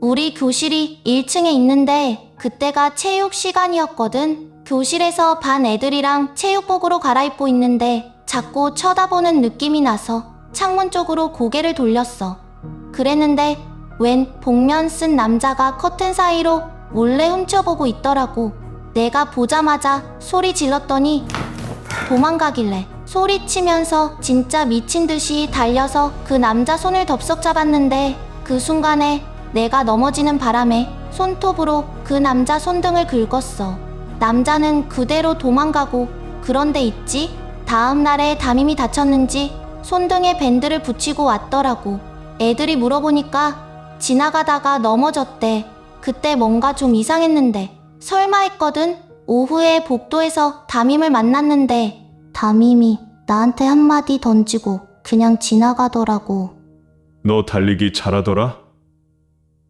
우리 교실이 1층에 있는데 그때가 체육 시간이었거든. 교실에서 반 애들이랑 체육복으로 갈아입고 있는데 자꾸 쳐다보는 느낌이 나서 창문 쪽으로 고개를 돌렸어. 그랬는데 웬 복면 쓴 남자가 커튼 사이로 몰래 훔쳐보고 있더라고. 내가 보자마자 소리 질렀더니 도망가길래 소리치면서 진짜 미친 듯이 달려서 그 남자 손을 덥석 잡았는데 그 순간에 내가 넘어지는 바람에 손톱으로 그 남자 손등을 긁었어. 남자는 그대로 도망가고 그런데 있지? 다음 날에 담임이 다쳤는지 손등에 밴드를 붙이고 왔더라고. 애들이 물어보니까 지나가다가 넘어졌대. 그때 뭔가 좀 이상했는데 설마 했거든. 오후에 복도에서 담임을 만났는데 담임이 나한테 한마디 던지고 그냥 지나가더라고. 너 달리기 잘하더라?